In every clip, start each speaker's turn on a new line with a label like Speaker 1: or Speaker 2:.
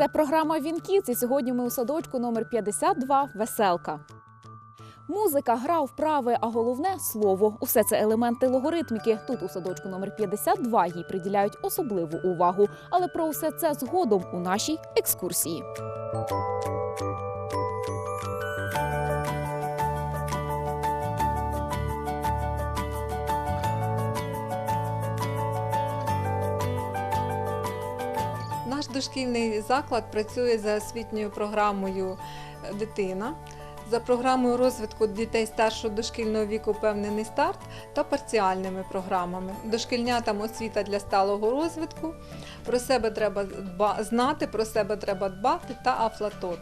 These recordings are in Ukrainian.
Speaker 1: Це програма Вінкіц, і сьогодні ми у садочку номер 52 Веселка. Музика, гра, вправи, а головне слово. Усе це елементи логоритміки. Тут у садочку номер 52 їй приділяють особливу увагу. Але про усе це згодом у нашій екскурсії.
Speaker 2: Наш дошкільний заклад працює за освітньою програмою е, Дитина, за програмою розвитку дітей старшого дошкільного віку Певнений старт та парціальними програмами. Дошкільнятам освіта для сталого розвитку. Про себе треба знати, про себе треба дбати та афлатот.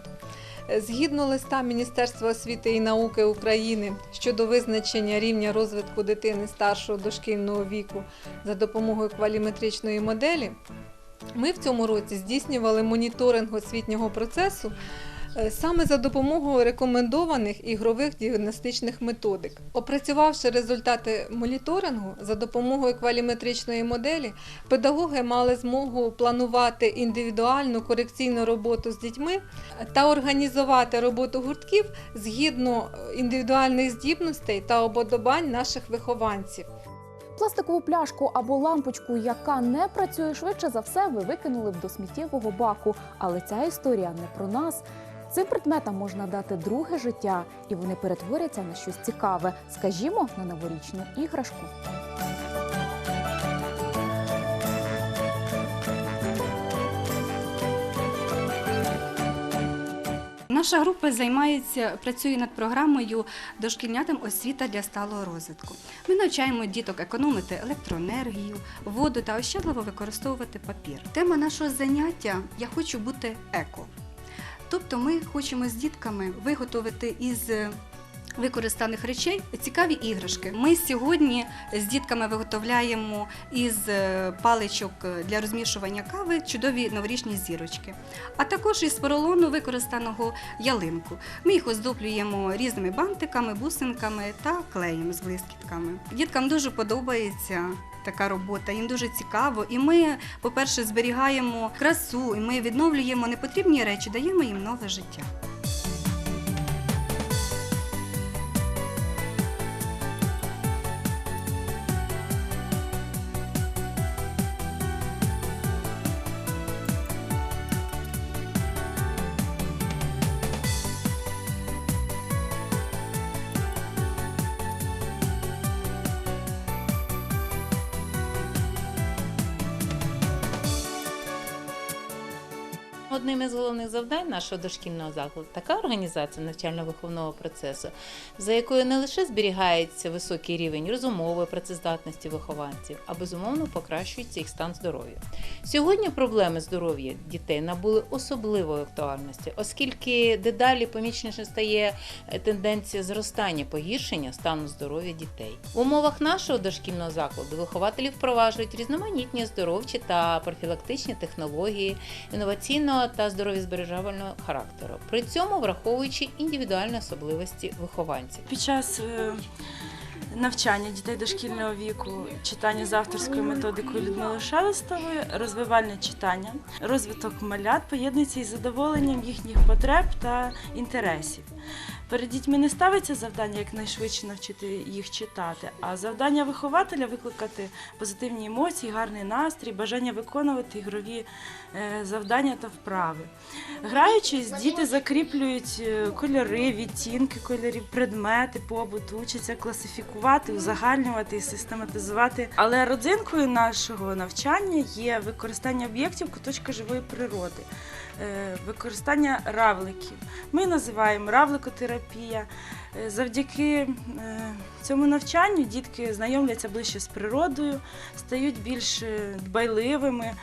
Speaker 2: Е, Згідно листа Міністерства освіти і науки України щодо визначення рівня розвитку дитини старшого дошкільного віку за допомогою кваліметричної моделі, ми в цьому році здійснювали моніторинг освітнього процесу е, саме за допомогою рекомендованих ігрових діагностичних методик. Опрацювавши результати моніторингу за допомогою кваліметричної моделі, педагоги мали змогу планувати індивідуальну корекційну роботу з дітьми та організувати роботу гуртків згідно е, індивідуальних здібностей та ободобань наших вихованців.
Speaker 1: Пластикову пляшку або лампочку, яка не працює швидше за все, ви викинули б до сміттєвого баку. Але ця історія не про нас. Цим предметам можна дати друге життя, і вони перетворяться на щось цікаве, скажімо, на новорічну іграшку.
Speaker 3: Наша група займається, працює над програмою дошкільнятам освіта для сталого розвитку. Ми навчаємо діток економити електроенергію, воду та ощадливо використовувати папір. Тема нашого заняття Я хочу бути еко. Тобто ми хочемо з дітками виготовити із використаних речей цікаві іграшки. Ми сьогодні з дітками виготовляємо із е, паличок для розмішування кави чудові новорічні зірочки, а також із поролону використаного ялинку. Ми їх оздоблюємо різними бантиками, бусинками та клеєм з блискітками. Діткам дуже подобається. Така робота, їм дуже цікаво, і ми, по-перше, зберігаємо красу, і ми відновлюємо непотрібні речі, даємо їм нове життя.
Speaker 4: Головних завдань нашого дошкільного закладу така організація навчально-виховного процесу, за якою не лише зберігається високий рівень розумової працездатності вихованців, а безумовно покращується їх стан здоров'я. Сьогодні проблеми здоров'я дітей набули особливої актуальності, оскільки дедалі помічніше стає е, тенденція зростання погіршення стану здоров'я дітей. В умовах нашого дошкільного закладу вихователі впроваджують різноманітні оздоровчі та профілактичні технології інноваційного та здоров'язбережувального характеру, при цьому враховуючи індивідуальні особливості вихованців.
Speaker 5: Під час е, навчання дітей дошкільного віку читання з авторською методикою Людмили Шелестової, розвивальне читання, розвиток малят поєднується із задоволенням їхніх потреб та інтересів. Перед дітьми не ставиться завдання якнайшвидше навчити їх читати, а завдання вихователя викликати позитивні емоції, гарний настрій, бажання виконувати ігрові е, завдання та вправи. Граючись, діти закріплюють е, кольори, відтінки кольорів, предмети побуту, учаться класифікувати, узагальнювати і систематизувати. Але родзинкою нашого навчання є використання об'єктів куточка живої природи, використання равликів. Ми називаємо равликотерапія. Е, Завдяки е, цьому навчанню дітки знайомляться ближче з природою, стають більш е, дбайливими, е,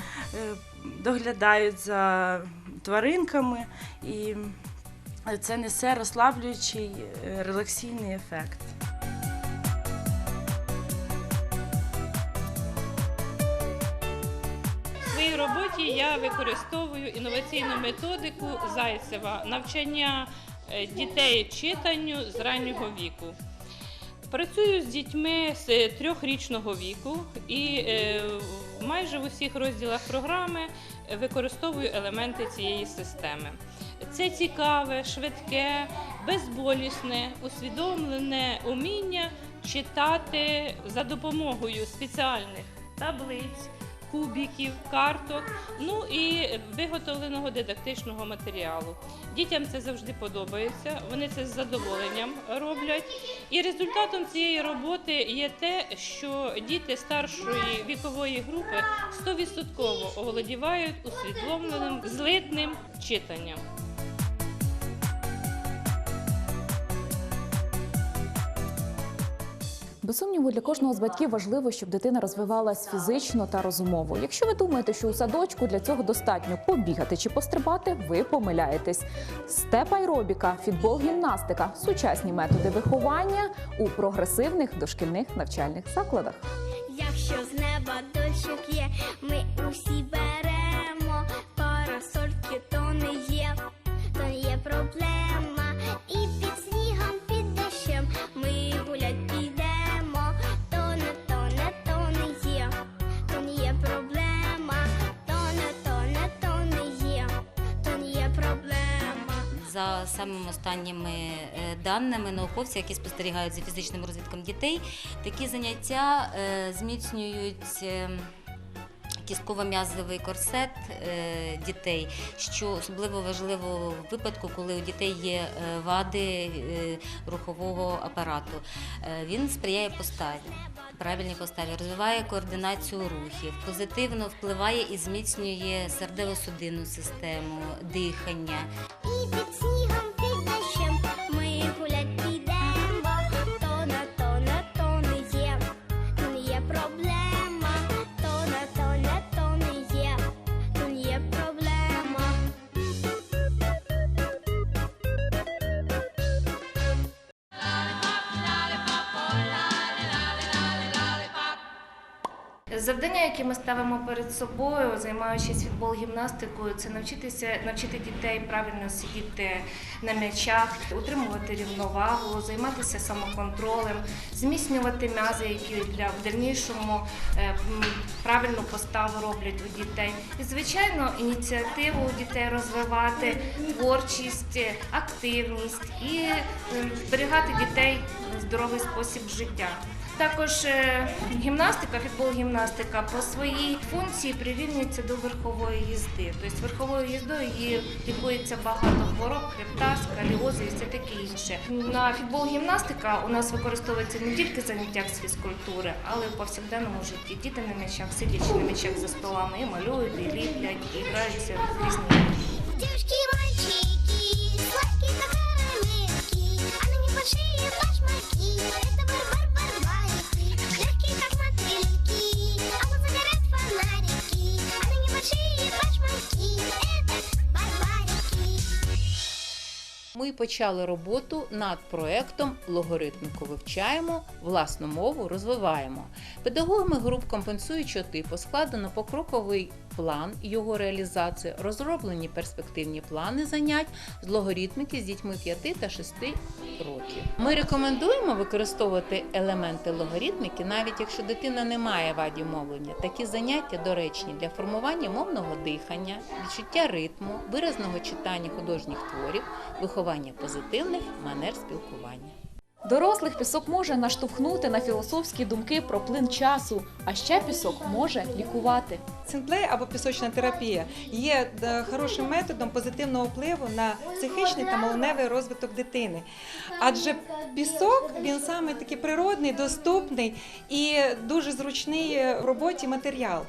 Speaker 5: доглядають за тваринками, і це несе розслаблюючий е, релаксійний ефект.
Speaker 6: Роботі я використовую інноваційну методику Зайцева навчання е, дітей читанню з раннього віку. Працюю з дітьми з трьохрічного віку, і е, майже в усіх розділах програми використовую елементи цієї системи. Це цікаве, швидке, безболісне, усвідомлене уміння читати за допомогою спеціальних таблиць, кубіків, карток, ну і виготовленого дидактичного матеріалу. Дітям це завжди подобається, вони це з задоволенням роблять. І результатом цієї роботи є те, що діти старшої вікової групи 100% оволодівають усвідомленим злитним читанням.
Speaker 1: Без сумніву, для кожного з батьків важливо, щоб дитина розвивалась фізично та розумово. Якщо ви думаєте, що у садочку для цього достатньо побігати чи пострибати, ви помиляєтесь. Степ аеробіка, фітбол, гімнастика сучасні методи виховання у прогресивних дошкільних навчальних закладах.
Speaker 7: Якщо з неба дощик є, ми усі
Speaker 8: За самими останніми е, даними науковців, які спостерігають за фізичним розвитком дітей, такі заняття е, зміцнюють. Кістково-м'язовий корсет е, дітей, що особливо важливо в випадку, коли у дітей є е, вади е, рухового апарату. Він сприяє поставі, правильній поставі, розвиває координацію рухів, позитивно впливає і зміцнює серцево-судинну систему, дихання.
Speaker 9: Завдання, які ми ставимо перед собою, займаючись футбол гімнастикою, це навчитися навчити дітей правильно сидіти на м'ячах, утримувати рівновагу, займатися самоконтролем, зміцнювати м'язи, які для в дальнішому е, правильну поставу роблять у дітей. І звичайно, ініціативу у дітей розвивати, творчість, активність і зберігати дітей здоровий спосіб життя. Також е, гімнастика, фітбол-гімнастика по своїй функції прирівнюється до верхової їзди. Тобто верховою їздою її лікується багато хвороб, хребта, сколіози і все таке інше. На фітбол-гімнастика у нас використовується не тільки в заняттях з фізкультури, але й в повсякденному житті. Діти на м'ячах, сидячи на м'ячах за столами, і малюють, і ліплять, і граються в різні
Speaker 4: почали роботу над проектом Логоритмику вивчаємо, власну мову розвиваємо. Педагогами груп компенсуючого типу складено покроковий план його реалізації, розроблені перспективні плани занять з логоритміки з дітьми 5 та 6 років. Ми рекомендуємо використовувати елементи логоритміки, навіть якщо дитина не має вадів мовлення. Такі заняття доречні для формування мовного дихання, відчуття ритму, виразного читання художніх творів, виховання позитивних манер спілкування.
Speaker 1: Дорослих пісок може наштовхнути на філософські думки про плин часу, а ще пісок може лікувати.
Speaker 10: Синплей або пісочна терапія є е, хорошим методом позитивного впливу на психічний та мовленевий розвиток дитини. Адже пісок він саме такий природний, доступний і дуже зручний в роботі матеріал.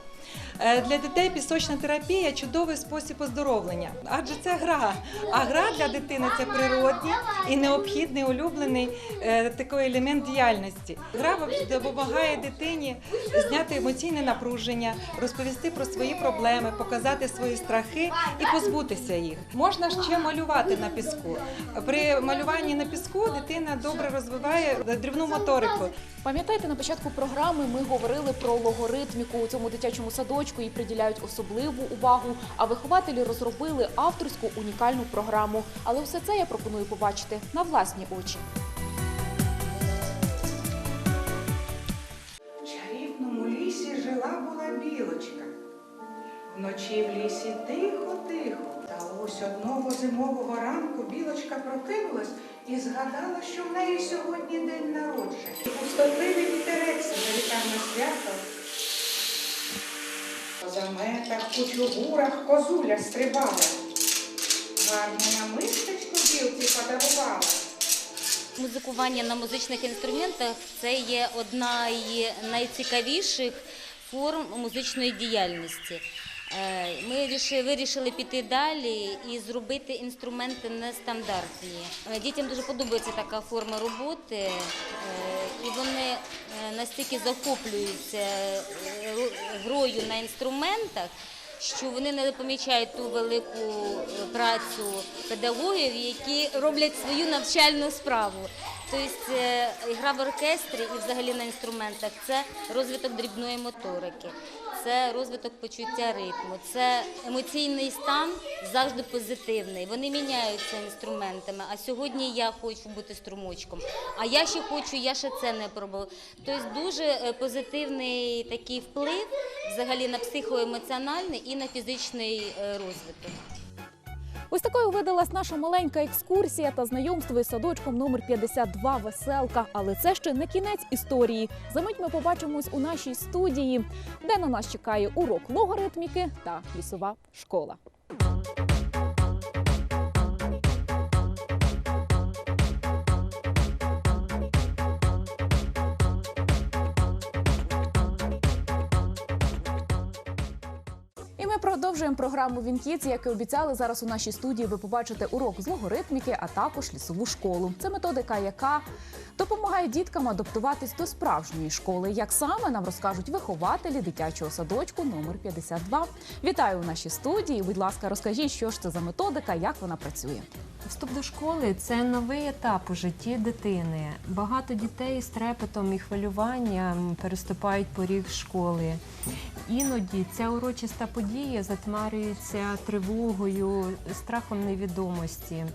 Speaker 10: Е, Для дітей пісочна терапія чудовий спосіб оздоровлення, адже це гра. А гра для дитини це природний і необхідний улюблений е, такий елемент діяльності. Гра допомагає дитині зняти емоційне напруження, розповісти про свої проблеми, показати свої страхи і позбутися їх. Можна ще малювати на піску. При малюванні на піску дитина добре розвиває дрібну моторику.
Speaker 1: Пам'ятаєте, на початку програми ми говорили про логоритміку у цьому дитячому садочку і приділяють особливу увагу. А вихователі розробили авторську унікальну програму. Але все це я пропоную побачити на власні очі.
Speaker 11: В чарівному лісі жила була білочка. Вночі в лісі тихо-тихо. Та ось одного зимового ранку білочка прокинулась і згадала, що в неї сьогодні день народження. Пустотливий вітерець завітав на свято. По у чугурах козуля стрибала. Гарне намистечко білці подарувала.
Speaker 8: Музикування на музичних інструментах це є одна з найцікавіших форм музичної діяльності. Е, Ми вирішили піти далі і зробити інструменти нестандартні. Е, Дітям дуже подобається така форма роботи, е, і вони настільки захоплюються грою на інструментах, що вони не помічають ту велику працю педагогів, які роблять свою навчальну справу. Тобто гра в оркестрі і взагалі на інструментах це розвиток дрібної моторики, це розвиток почуття ритму, це емоційний стан завжди позитивний. Вони міняються інструментами. А сьогодні я хочу бути струмочком, а я ще хочу, я ще це не пробувала. Тобто дуже е, позитивний такий вплив взагалі на психоемоціональний і на фізичний е, розвиток.
Speaker 1: Ось такою видалась наша маленька екскурсія та знайомство із садочком номер 52 Веселка. Але це ще не кінець історії. Замить ми побачимось у нашій студії, де на нас чекає урок логоритміки та лісова школа. Ми продовжуємо програму Вінкіц. Як і обіцяли, зараз у нашій студії ви побачите урок з логоритміки, а також лісову школу. Це методика, яка допомагає діткам адаптуватись до справжньої школи. Як саме нам розкажуть вихователі дитячого садочку номер 52. Вітаю у нашій студії. Будь ласка, розкажіть, що ж це за методика, як вона працює.
Speaker 12: Вступ до школи це новий етап у житті дитини. Багато дітей з трепетом і хвилюванням переступають поріг школи. Іноді ця урочиста подія затьмарюється тривогою, страхом невідомості.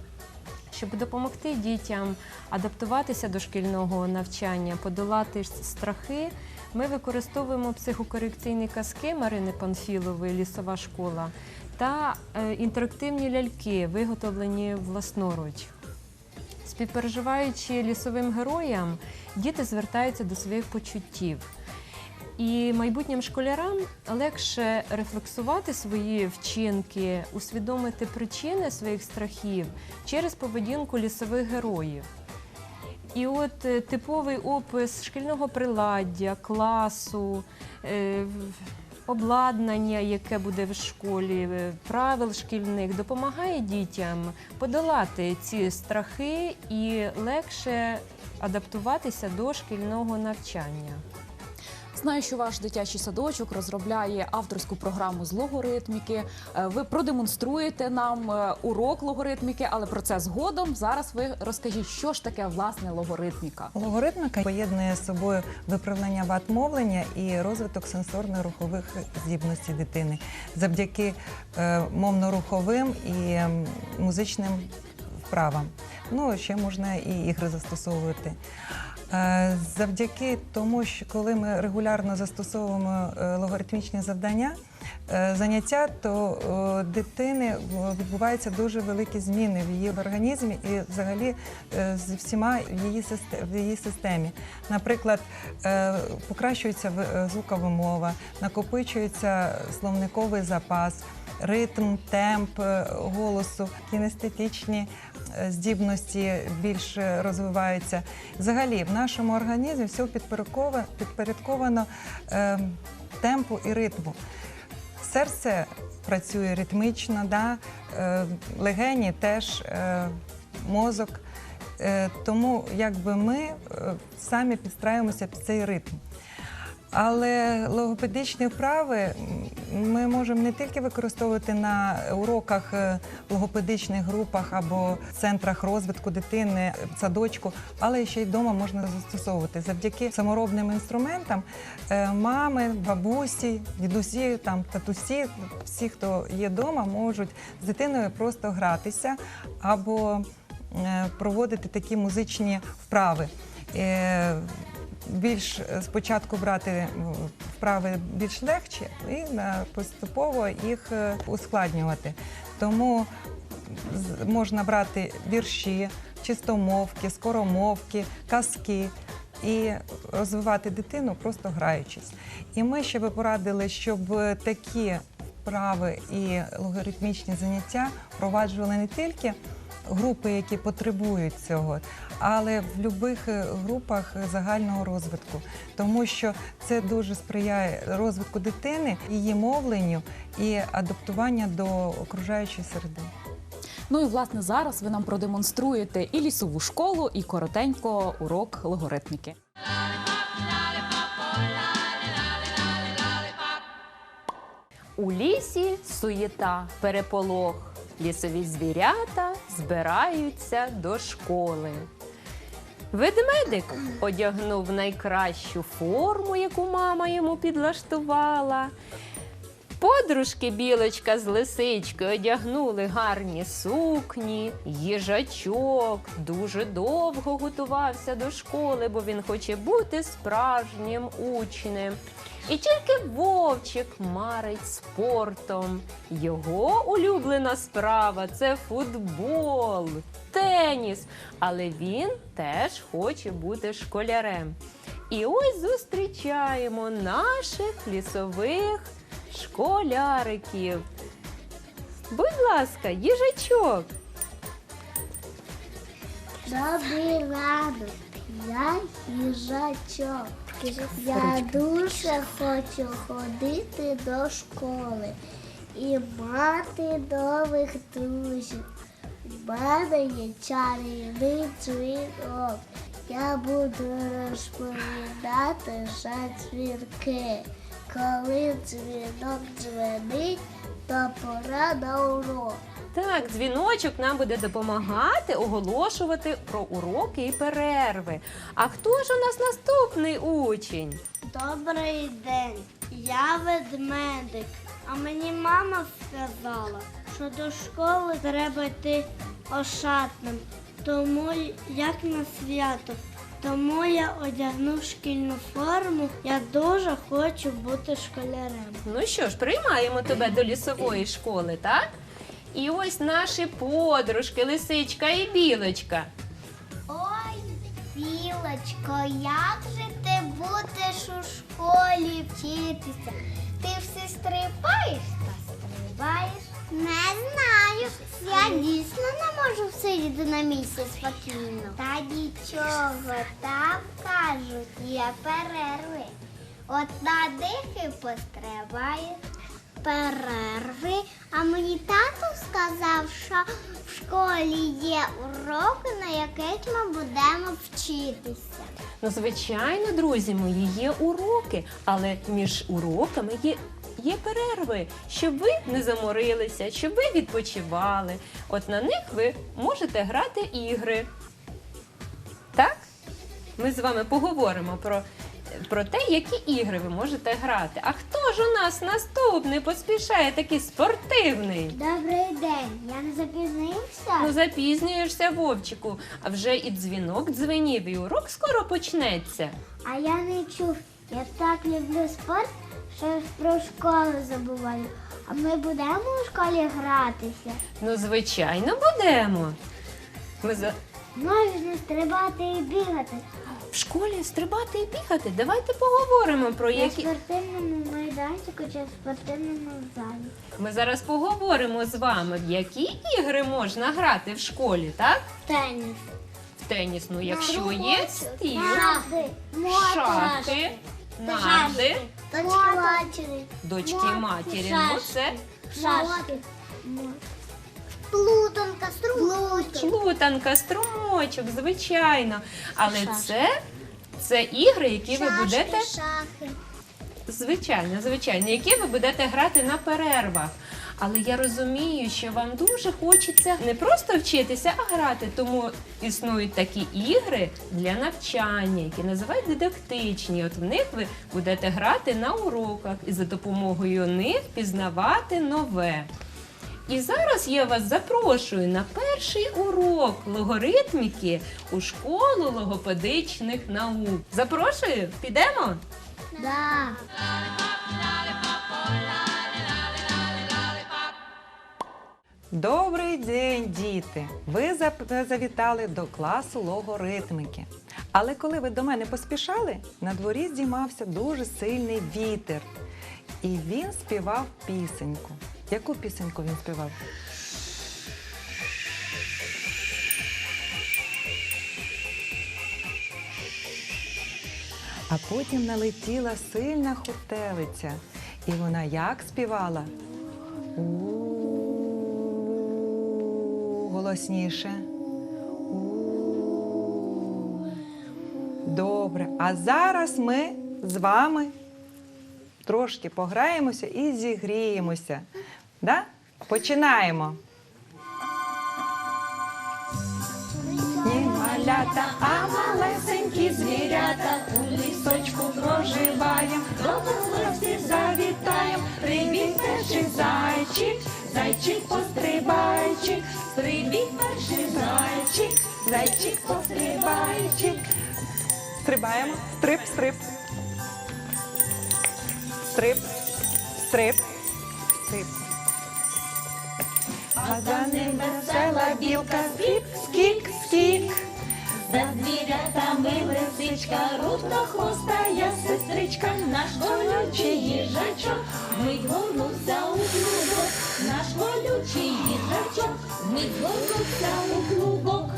Speaker 12: Щоб допомогти дітям адаптуватися до шкільного навчання, подолати страхи, ми використовуємо психокорекційні казки Марини Панфілової Лісова школа та е, інтерактивні ляльки, виготовлені власноруч. Співпереживаючи лісовим героям, діти звертаються до своїх почуттів. І майбутнім школярам легше рефлексувати свої вчинки, усвідомити причини своїх страхів через поведінку лісових героїв. І от е, типовий опис шкільного приладдя, класу, е, обладнання, яке буде в школі, е, правил шкільних, допомагає дітям подолати ці страхи і легше адаптуватися до шкільного навчання.
Speaker 1: Знаю, що ваш дитячий садочок розробляє авторську програму з логоритміки. Е, Ви продемонструєте нам е, урок логоритміки, але про це згодом. Зараз ви розкажіть, що ж таке власне логоритміка.
Speaker 10: Логоритмика поєднує з собою виправлення вад мовлення і розвиток сенсорно-рухових здібностей дитини завдяки е, мовно-руховим і ем, музичним вправам. Ну, ще можна і ігри застосовувати. Е, Завдяки тому, що коли ми регулярно застосовуємо е, логарифмічні завдання, е, заняття, то дитини відбуваються дуже великі зміни в її організмі і взагалі з всіма в її системі. Наприклад, покращується звукова мова, накопичується словниковий запас. Ритм, темп голосу, кінестетичні здібності більш е, розвиваються. Взагалі, в нашому організмі все підпорядковано, підпорядковано е, темпу і ритму. Серце працює ритмічно, е, легені теж, е, мозок. Е, тому ми е, самі підстраюємося під цей ритм. Але логопедичні вправи ми можемо не тільки використовувати на уроках е, логопедичних групах або центрах розвитку дитини, садочку, але ще й вдома можна застосовувати. Завдяки саморобним інструментам е, мами, бабусі, дідусі, там татусі, всі, хто є вдома, можуть з дитиною просто гратися або е, проводити такі музичні вправи. Більш е, спочатку брати е, вправи більш легші і поступово їх е, ускладнювати. Тому можна брати вірші, чистомовки, скоромовки, казки і розвивати дитину, просто граючись. І ми ще би порадили, щоб такі вправи і логарифмічні заняття впроваджували не тільки групи, які потребують цього, але в будь-яких групах загального розвитку, тому що це дуже сприяє розвитку дитини, її мовленню і адаптуванню до окружаючої середи.
Speaker 1: Ну і власне зараз ви нам продемонструєте і лісову школу, і коротенько урок логоритміки.
Speaker 12: У лісі суєта, переполох. Лісові звірята збираються до школи. Ведмедик одягнув найкращу форму, яку мама йому підлаштувала. Подружки білочка з лисичкою одягнули гарні сукні, їжачок дуже довго готувався до школи, бо він хоче бути справжнім учнем. І тільки вовчик марить спортом. Його улюблена справа це футбол, теніс. Але він теж хоче бути школярем. І ось зустрічаємо наших лісових школяриків. Будь ласка, їжачок.
Speaker 13: Добрий ранок, я їжачок. Я дуже хочу ходити до школи і мати нових друзів. У мене є чарівний дзвінок. Я буду розповідати жартвірки. Коли дзвінок дзвенить, то пора на урок.
Speaker 12: Так, дзвіночок нам буде допомагати оголошувати про уроки і перерви. А хто ж у нас наступний учень?
Speaker 13: Добрий день, я ведмедик. А мені мама сказала, що до школи треба йти ошатним, тому як на свято. Тому я одягнув шкільну форму. Я дуже хочу бути школярем.
Speaker 12: Ну що ж, приймаємо тебе до лісової школи, так? І ось наші подружки, лисичка і білочка.
Speaker 13: Ой, білочко, як же ти будеш у школі вчитися? Ти все стрибаєш та стрибаєш? Не знаю. Я дійсно не можу сидіти на місці спокійно. Та нічого, там кажуть, є перерви. От на дихи пострибаєш. Перерви, а мені тато сказав, що в школі є уроки, на яких ми будемо вчитися.
Speaker 12: Ну, звичайно, друзі мої, є уроки, але між уроками є, є перерви, щоб ви не заморилися, щоб ви відпочивали. От на них ви можете грати ігри. Так? Ми з вами поговоримо про, про те, які ігри ви можете грати. А хто ж у нас наступний поспішає такий спортивний?
Speaker 13: Добрий день, я не запізнився.
Speaker 12: Ну, запізнюєшся, Вовчику, а вже і дзвінок дзвенів, і урок скоро почнеться.
Speaker 13: А я не чув. Я так люблю спорт, що про школу забуваю. А ми будемо у школі гратися.
Speaker 12: Ну, звичайно, будемо. Ми за...
Speaker 13: Можна стрибати і бігати.
Speaker 12: В школі стрибати і бігати. Давайте поговоримо про
Speaker 13: На
Speaker 12: які.
Speaker 13: спортивному майданчику чи в спортивному залі.
Speaker 12: Ми зараз поговоримо з вами, в які ігри можна грати в школі, так?
Speaker 13: Теніс.
Speaker 12: В теніс, ну якщо є стіл,
Speaker 13: Шахи.
Speaker 12: шахи, нарди,
Speaker 13: Дочки матері.
Speaker 12: дочки матері. Ну це
Speaker 13: Шашки. Плутанка, струмочок.
Speaker 12: плутанка, струмочок, звичайно. Але
Speaker 13: Шашки.
Speaker 12: це, це ігри, які ви будете
Speaker 13: Шахи.
Speaker 12: Звичайно, звичайно, які ви будете грати на перервах. Але я розумію, що вам дуже хочеться не просто вчитися, а грати. Тому існують такі ігри для навчання, які називають дидактичні. От в них ви будете грати на уроках і за допомогою них пізнавати нове. І зараз я вас запрошую на перший урок логоритміки у школу логопедичних наук. Запрошую, підемо?
Speaker 14: Да.
Speaker 10: Добрий день, діти! Ви завітали до класу логоритмики. Але коли ви до мене поспішали, на дворі здіймався дуже сильний вітер. І він співав пісеньку. Яку пісеньку він співав? А потім налетіла сильна хуртелиця. І вона як співала? У-у-у. Голосніше. У-у-у. Добре. А зараз ми з вами трошки пограємося і зігріємося. Да? Починаємо. Ні малята, а малесенькі звірята у лісочку проживаєм, до гості завітаєм. Привіт, перший зайчик, зайчик пострибайчик, стрибіт перший зайчик, зайчик пострибайчик. Стрибаємо, стрип, стрип. Стрип, стрип, стрип. А за ним весела білка, скік, скік, скік.
Speaker 14: За звірятами лисичка, рубта хвоста, я сестричка, наш колючий їжачок, мить горнувся у клубок, наш колючий їжачок, мить горнувся у клубок.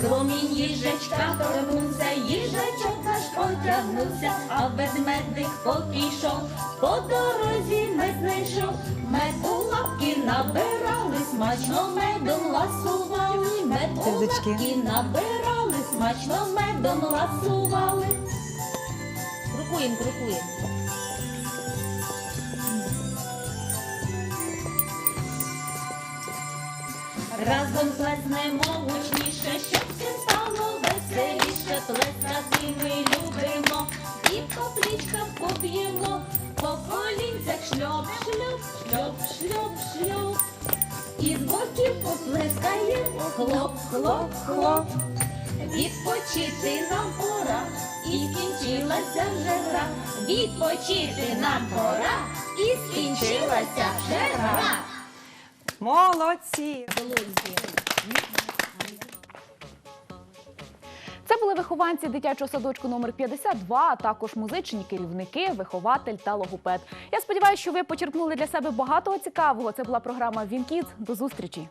Speaker 14: Промінь їжачка торкнувся, їжачок наш потягнувся, а ведмедик попішов, по дорозі мед знайшов, мед у лапки набирали, смачно медом ласували, мед у лапки набирали, смачно медом ласували.
Speaker 8: Крокуємо, крокуємо.
Speaker 14: Разом плеснемо гучніше, всім стало веселіше, плескати ми любимо, і по плічках поп'ємо, по колінцях шльоп, шльоп, шльоп, шльоп, шльоп. І з боків поплескаємо, хлоп, хлоп, хлоп. Відпочити нам пора, і скінчилася вже гра. Відпочити нам пора, і скінчилася вже гра.
Speaker 10: Молодці!
Speaker 1: Це були вихованці дитячого садочку номер 52, а також музичні керівники, вихователь та логопед. Я сподіваюся, що ви почерпнули для себе багато цікавого. Це була програма Вінкіт. До зустрічі.